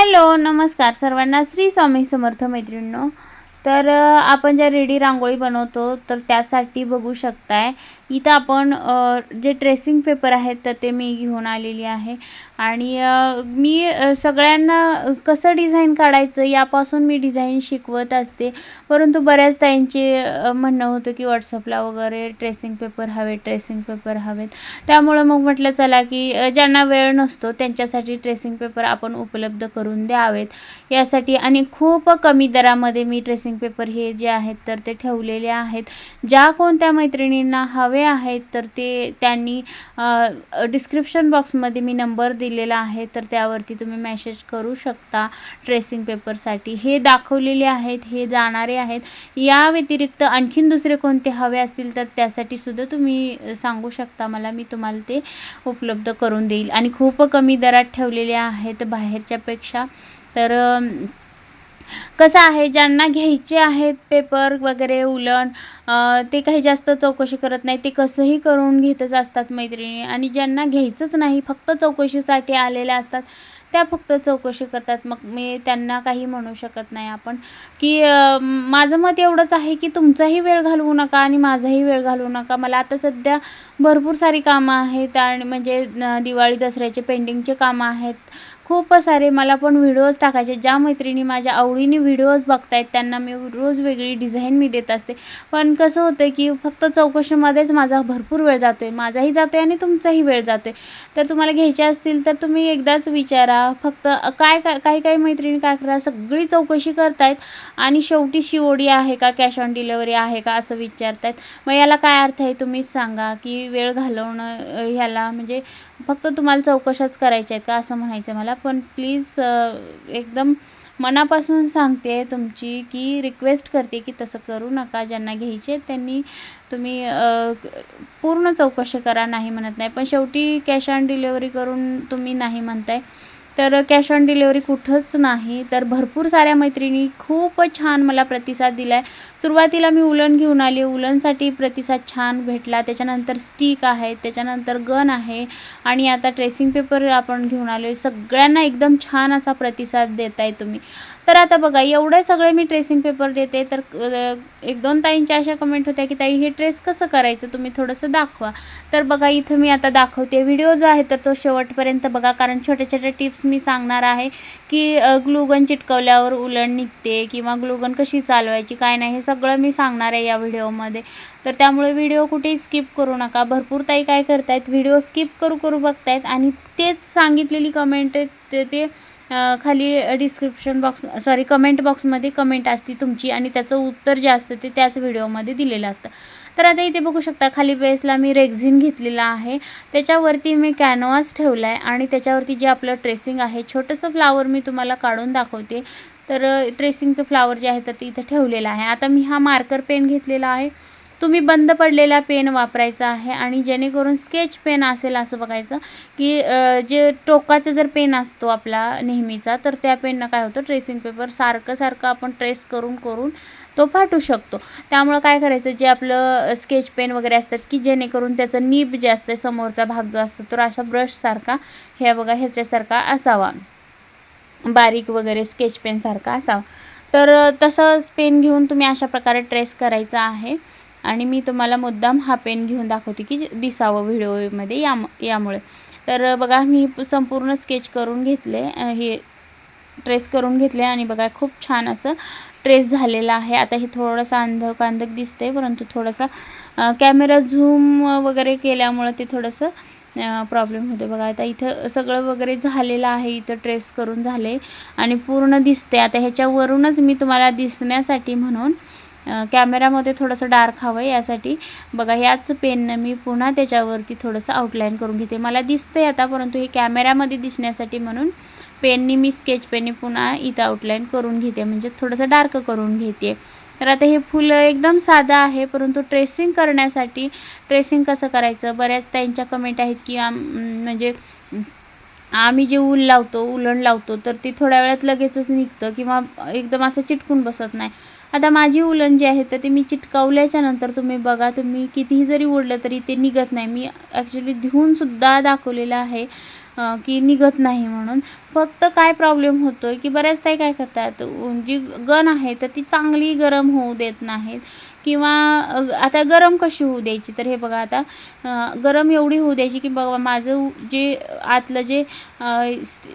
Hello नमस्कार सर्वांना. श्री स्वामी समर्थ मैत्रिणींनो तर आपण ज्या रेडी रांगोळी बनवतो तर त्यासाठी बघू शकताय इथं आपण जे ट्रेसिंग पेपर आहेत तर ते मी घेऊन आलेली आहे. आणि मी सगळ्यांना कसं डिझाईन काढायचं यापासून मी डिझाईन शिकवत असते. परंतु बऱ्याच त्यांचे म्हणणं होतं की व्हॉट्सअपला वगैरे ट्रेसिंग पेपर हवे ट्रेसिंग पेपर हवेत. त्यामुळं मग म्हटलं चला की ज्यांना वेळ नसतो त्यांच्यासाठी ट्रेसिंग पेपर आपण उपलब्ध करून द्यावेत. यासाठी आणि खूप कमी दरामध्ये मी ट्रेसिंग पेपर हे जे आहेत तर ते ठेवलेले आहेत. ज्या कोणत्या मैत्रिणींना हवे आहेत तर ते त्यांनी डिस्क्रिप्शन बॉक्समध्ये मी नंबर दिलेला आहे तर त्यावरती तुम्ही मेसेज करू शकता ट्रेसिंग पेपरसाठी हे दाखवलेले आहेत हे जाणारे आहेत. या व्यतिरिक्त आणखीन दुसरे कोणते हवे असतील तर त्यासाठी सुद्धा तुम्ही सांगू शकता मला. मी तुम्हाला ते उपलब्ध करून देईल. आणि खूप कमी दरात ठेवलेले आहेत बाहेरच्यापेक्षा. तर कसं आहे ज्यांना घ्यायचे आहेत पेपर वगैरे उलण ते काही जास्त चौकशी करत नाही ते कसंही करून घेतच असतात मैत्रिणी आणि ज्यांना घ्यायचंच नाही फक्त चौकशीसाठी आलेल्या असतात त्या फक्त चौकशी करतात. मग मी त्यांना काही म्हणू शकत नाही आपण. की माझं मत एवढंच आहे की तुमचाही वेळ घालवू नका आणि माझाही वेळ घालवू नका. मला आता सध्या भरपूर सारी कामं आहेत आणि म्हणजे दिवाळी दसऱ्याचे पेंडिंगचे कामं आहेत. खूप सारे मला पण व्हिडिओज टाकायचे. ज्या मैत्रिणी माझ्या आवडीने व्हिडिओज बघतायत त्यांना मी रोज वेगळी डिझाईन मी देत असते. पण कसं होतं की फक्त चौकशीमध्येच माझा भरपूर वेळ जातो आहे माझाही जातो आहे आणि तुमचाही वेळ जातो आहे तर तुम्हाला घ्यायचे असतील तर तुम्ही एकदाच विचारा. फक्त काय काय काही काही मैत्रिणी काय करा सगळी चौकशी करतायत आणि शेवटी शिओडी आहे का कॅश ऑन डिलेवरी आहे का असं विचारतायत. मग याला काय अर्थ आहे तुम्हीच सांगा की वेळ घालवणं ह्याला म्हणजे फक्त तुम्हाला चौकशाच करायच्या आहेत का असं म्हणायचं मला. पण प्लीज एकदम मनापासून सांगते तुमची की रिक्वेस्ट करते की तसं करू नका. ज्यांना घ्यायचे आहेत त्यांनी तुम्ही पूर्ण चौकशी करा. नाही म्हणत नाही. पण शेवटी कॅश ऑन डिलेवरी करून तुम्ही नाही म्हणताय. तर कॅश ऑन डिलेवरी कुठंच नाही. तर भरपूर साऱ्या मैत्रिणी खूप छान मला प्रतिसाद दिला आहे सुरुवातीला मी उलन घेऊन आली. उलनसाठी प्रतिसाद छान भेटला. त्याच्यानंतर स्टिक आहे. त्याच्यानंतर गन आहे. आणि आता ट्रेसिंग पेपर आपण घेऊन आलो सगळ्यांना एकदम छान असा प्रतिसाद देत आहे तुम्ही. तर आता बघा एवढे सगळे मी ट्रेसिंग पेपर देते. तर एक दोन ताईंच्या अशा कमेंट होत्या की ताई हे ट्रेस कसं करायचं? तुम्ही थोडंसं दाखवा. तर बघा इथं मी आता दाखवते. व्हिडिओ जो आहे तर तो शेवटपर्यंत बघा कारण छोट्या छोट्या टिप्स मी सांगणार आहे की ग्लुगन चिटकवल्यावर उलण निघते किंवा ग्लुगन कशी चालवायची काय नाही हे सगळं मी सांगणार आहे या व्हिडिओमध्ये तर त्यामुळे व्हिडिओ कुठेही स्किप करू नका. भरपूर ताई काय करतायत व्हिडिओ स्किप करू करू बघतायत आणि तेच सांगितलेली कमेंट ते ते खाली डिस्क्रिप्शन बॉक्स सॉरी कमेंट बॉक्समध्ये कमेंट असते तुमची आणि त्याचं उत्तर जे असतं ते त्याच व्हिडिओमध्ये दिलेलं असतं. तर आता इथे बघू शकता खाली बेसला मी रेक्झिन घेतलेला आहे. त्याच्यावरती मी कॅनव्हास ठेवला आहे आणि त्याच्यावरती जे आपलं ट्रेसिंग आहे छोटंसं फ्लावर मी तुम्हाला काढून दाखवते. तर ट्रेसिंगचं फ्लावर जे आहे तर ते इथं ठेवलेलं आहे. आता मी हा मार्कर पेन घेतलेला आहे. तुम्ही बंद पडलेला पेन वापरायचा आहे आणि जेणेकरून स्केच पेन असेल असं बघायचं की जे टोकाचा जर पेन असतो आपला नेहमीचा तर त्या पेननं काय होतं ट्रेसिंग पेपर सारखं सारखं आपण ट्रेस करून करून तो फाटू शकतो. त्यामुळं काय करायचं जे आपलं स्केच पेन वगैरे असतात की जेणेकरून त्याचं नीब जे असतं समोरचा भाग जो असतो तर अशा ब्रशसारखा हे बघा ह्याच्यासारखा असावा. बारीक वगैरे स्केच पेनसारखा असावा. तर तसंच पेन घेऊन तुम्ही अशा प्रकारे ट्रेस करायचा आहे. आणि मी तुम्हाला मुद्दाम हा पेन घेऊन दाखवते की दिसावं व्हिडिओमध्ये याम यामुळे. तर बघा मी संपूर्ण स्केच करून घेतले हे ट्रेस करून घेतले आणि बघा खूप छान असं ट्रेस झालेला आहे. आता हे थोडंसं अंधक अंधक दिसते परंतु थोडासा कॅमेरा झूम वगैरे केल्यामुळं ते थोडंसं प्रॉब्लेम होतो बघा आता इथं सगळं वगैरे झालेलं आहे इथं ट्रेस करून झाले आणि पूर्ण दिसते आता ह्याच्यावरूनच मी तुम्हाला दिसण्यासाठी म्हणून कॅमेरामध्ये थोडंसं डार्क हवं यासाठी. बघा ह्याच पेननं मी पुन्हा त्याच्यावरती थोडंसं आउटलाईन करून घेते. मला दिसतंय आता परंतु हे कॅमेरामध्ये दिसण्यासाठी म्हणून पेननी मी स्केच पेनने पुन्हा इथं आउटलाईन करून घेते. म्हणजे थोडंसं डार्क करून घेते. तर आता हे फुलं एकदम साधं आहे परंतु ट्रेसिंग करण्यासाठी ट्रेसिंग कसं करायचं? बऱ्याच त्यांच्या कमेंट आहेत की आम म्हणजे आम्ही जे ऊल लावतो उलण लावतो तर ते थोड्या वेळात लगेचच निघतं किंवा एकदम असं चिटकून बसत नाही. आता माझी उलन जी आहे तर ते मी चिटकवल्याच्या नंतर तुम्ही बघा तुम्ही कितीही जरी ओढलं तरी ते निघत नाही. मी ॲक्च्युली धुवूनसुद्धा दाखवलेलं आहे की निघत नाही म्हणून. फक्त काय प्रॉब्लेम होतो आहे की बऱ्याच ताई काय करतात जी गन आहे तर ती चांगली गरम होऊ देत नाहीत. किंवा आता गरम कशी होऊ द्यायची? तर हे बघा आता गरम एवढी होऊ द्यायची की बघा माझं जे आतलं जे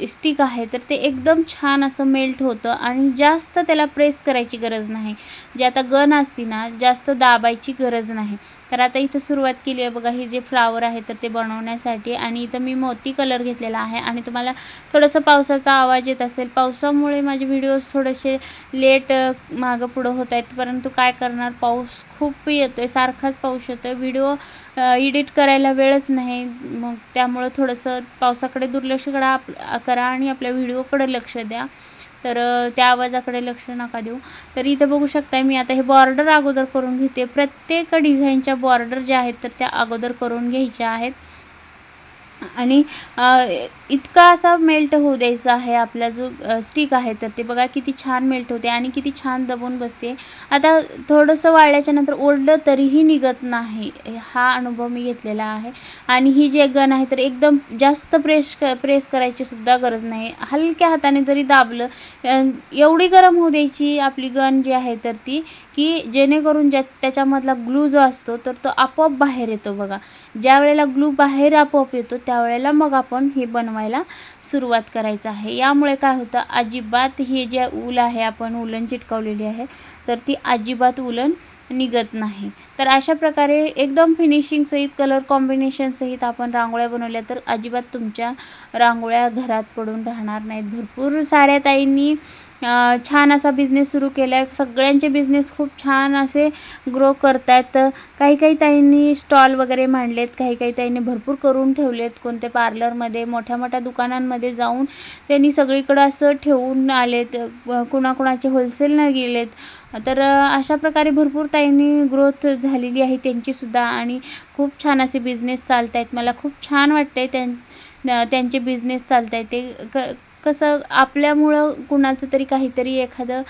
स्टिक आहे तर ते एकदम छान असं मेल्ट होतं आणि जास्त त्याला प्रेस करायची गरज नाही. जे आता गन असती ना जास्त दाबायची गरज नाही. तर आता इथं सुरुवात केली आहे बघा हे जे फ्लावर आहे तर ते बनवण्यासाठी आणि इथं मी मोती कलर घेतलेला आहे आणि तुम्हाला थोडंसं पावसाचा आवाज येत असेल. पावसामुळे माझे व्हिडिओज थोडेसे लेट मागं पुढं होत आहेत परंतु काय करणार? पाऊस खूप येतो आहे सारखाच पाऊस येतो आहे व्हिडिओ एडिट करायला वेळच नाही. मग त्यामुळं थोडंसं पावसाकडे दुर्लक्ष करा आप करा आणि आपल्या व्हिडिओकडे लक्ष द्या. तर त्या आवाजाकडे लक्ष नका देऊ. तर इथं बघू शकताय मी आता हे बॉर्डर अगोदर करून घेते. प्रत्येक डिझाईनच्या बॉर्डर ज्या आहेत तर त्या अगोदर करून घ्यायच्या आहेत. आणि इतका असा मेल्ट होऊ द्यायचा आहे आपला जो स्टिक आहे तर ते बघा किती छान मेल्ट होते आणि किती छान दबून बसते. आता थोडंसं वाळल्याच्या नंतर ओढलं तरीही निघत नाही हा अनुभव मी घेतलेला आहे. आणि ही जी गन आहे तर एकदम जास्त प्रेस क प्रेस करायची सुद्धा गरज नाही. हलक्या हाताने जरी दाबलं एवढी गरम होऊ द्यायची आपली गन जी आहे तर ती की जेणेकरून ज्या त्याच्यामधला ग्लू जो असतो तर तो आपोआप बाहेर येतो बघा. ज्या वेळेला ग्लू बाहेर आपोआप येतो त्यावेळेला मग आपण हे बनवायला सुरुवात करायचं आहे. यामुळे काय होतं अजिबात हे जे ऊल आहे आपण उलन चिटकवलेली आहे तर ती अजिबात उलन निघत नाही. तर अशा प्रकारे एकदम फिनिशिंगसहित कलर कॉम्बिनेशनसहित आपण रांगोळ्या बनवल्या तर अजिबात तुमच्या रांगोळ्या घरात पडून राहणार नाहीत. भरपूर साऱ्या ताईंनी छान असा बिझनेस सुरू केला आहे सगळ्यांचे बिझनेस खूप छान असे ग्रो करत आहेत काही काही ताईंनी स्टॉल वगैरे मांडलेत. काही काही ताईंनी भरपूर करून ठेवलेत. कोणते पार्लरमध्ये मोठ्या मोठ्या दुकानांमध्ये जाऊन त्यांनी सगळीकडं असं ठेवून आलेत. अ, कुणाकुणाचे होलसेलनं गेलेत. तर अशा प्रकारे भरपूर ताईंनी ग्रोथ झालेली आहे. त्यांचीसुद्धा आणि खूप छान असे बिझनेस चालत आहेत मला खूप छान वाटतं आहे त्यां त्यांचे बिझनेस चालत आहे ते क कसं आपल्यामुळं कुणाचं तरी काहीतरी एखादं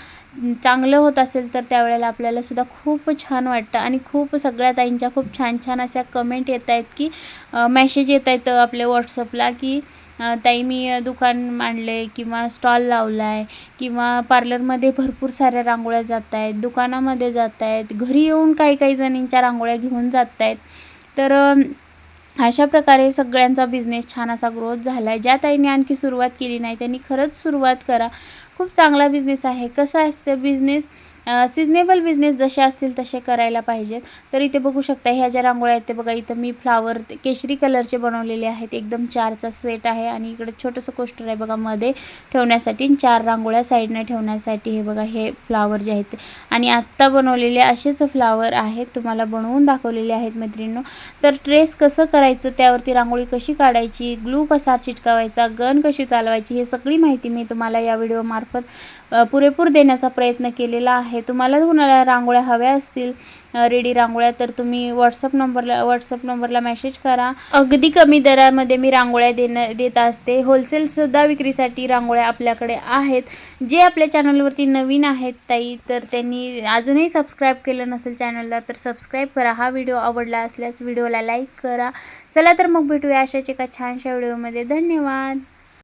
चांगलं होत असेल तर त्यावेळेला आपल्याला सुद्धा खूप छान वाटतं. आणि खूप सगळ्या ताईंच्या खूप छान छान अशा कमेंट येत आहेत की मेसेज येत आहेत आपल्या व्हॉट्सअपला की ताई मी दुकान मांडले किंवा स्टॉल लावला आहे किंवा पार्लरमध्ये भरपूर साऱ्या रांगोळ्या जात आहेत दुकानामध्ये जात आहेत घरी येऊन काही काही जणींच्या रांगोळ्या घेऊन जात आहेत तर अशा प्रकारे सगळ्यांचा बिझनेस छान असा ग्रोथ झाला आहे ज्या ताईंनी आणखी सुरुवात केली नाही त्यांनी खरंच सुरुवात करा. खूप चांगला बिझनेस आहे. कसं असतं बिझनेस सिजनेबल बिझनेस जसे असतील तसे करायला पाहिजेत. तर इथे बघू शकता ह्या ज्या रांगोळ्या आहेत ते बघा इथं मी फ्लावर केशरी कलरचे बनवलेले आहेत. एकदम चारचा सेट आहे आणि इकडे छोटंसं कोस्टर आहे बघा मध्ये ठेवण्यासाठी आणि चार रांगोळ्या साईडने ठेवण्यासाठी हे बघा हे फ्लावर जे आहेत. आणि आत्ता बनवलेले असेच फ्लावर आहेत तुम्हाला बनवून दाखवलेले आहेत मैत्रिणींनो. तर ट्रेस कसं करायचं त्यावरती रांगोळी कशी काढायची ग्लू कसा चिटकावायचा गन कशी चालवायची हे सगळी माहिती मी तुम्हाला या व्हिडिओमार्फत पुरेपूर देण्याचा प्रयत्न केलेला आहे. तुम्हाला कुणाला रांगोळ्या हव्या असतील रेडी रांगोळ्या तर तुम्ही व्हॉट्सअप नंबरला व्हॉट्सअप नंबरला मेसेज करा. अगदी कमी दरामध्ये मी रांगोळ्या देणं देत असते. होलसेलसुद्धा विक्रीसाठी रांगोळ्या आपल्याकडे आहेत. जे आपल्या चॅनलवरती नवीन आहेत ताई तर त्यांनी अजूनही सबस्क्राईब केलं नसेल चॅनलला तर सबस्क्राईब करा. हा व्हिडिओ आवडला असल्यास व्हिडिओला लाईक करा. चला तर मग भेटूया अशाच एका छानशा व्हिडिओमध्ये धन्यवाद.